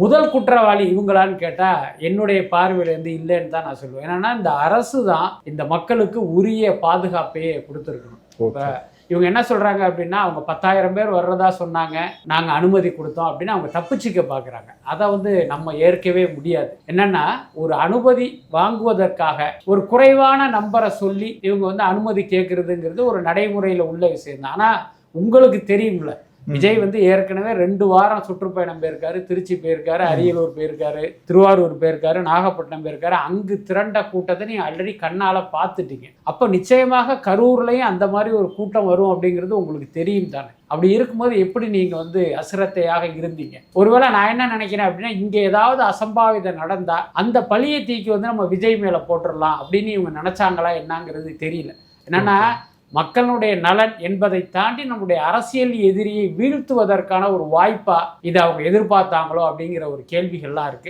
முதல் குற்றவாளி இவங்களான்னு கேட்டால் என்னுடைய பார்வையிலேருந்து இல்லைன்னு தான் நான் சொல்லுவேன். என்னன்னா இந்த அரசு தான் இந்த மக்களுக்கு உரிய பாதுகாப்பையே கொடுத்துருக்கணும். இப்போ இவங்க என்ன சொல்கிறாங்க அப்படின்னா அவங்க பத்தாயிரம் பேர் வர்றதா சொன்னாங்க நாங்கள் அனுமதி கொடுத்தோம் அப்படின்னு அவங்க தப்பிச்சிக்க பார்க்குறாங்க அதை வந்து நம்ம ஏற்கவே முடியாது. என்னன்னா ஒரு அனுமதி வாங்குவதற்காக ஒரு குறைவான நம்பரை சொல்லி இவங்க வந்து அனுமதி கேட்குறதுங்கிறது ஒரு நடைமுறையில் உள்ள விஷயம் தான் ஆனால் உங்களுக்கு தெரியும்ல விஜய் வந்து ஏற்கனவே ரெண்டு வாரம் சுற்றுப்பயணம் போயிருக்காரு திருச்சி போயிருக்காரு அரியலூர் போயிருக்காரு திருவாரூர் போயிருக்காரு நாகப்பட்டினம் போயிருக்காரு. அங்கு திரண்ட கூட்டத்தை நீங்க ஆல்ரெடி கண்ணால பார்த்துட்டீங்க. அப்போ நிச்சயமாக கரூர்லயும் அந்த மாதிரி ஒரு கூட்டம் வரும் அப்படிங்கிறது உங்களுக்கு தெரியும் தானே? அப்படி இருக்கும்போது எப்படி நீங்க வந்து அசிரத்தையாக இருந்தீங்க? ஒருவேளை நான் என்ன நினைக்கிறேன் அப்படின்னா இங்க ஏதாவது அசம்பாவிதம் நடந்தா அந்த பழியை தீக்கி வந்து நம்ம விஜய் மேல போட்டுடலாம் அப்படின்னு இவங்க நினைச்சாங்களா என்னங்கிறது தெரியல. என்னன்னா மக்களுடைய நலன் என்பதை தாண்டி நம்முடைய அரசியல் எதிரியை வீழ்த்துவதற்கான ஒரு வாய்ப்பா இதை அவங்க எதிர்பார்த்தாங்களோ அப்படிங்கிற ஒரு கேள்விகள்லாம் இருக்கு.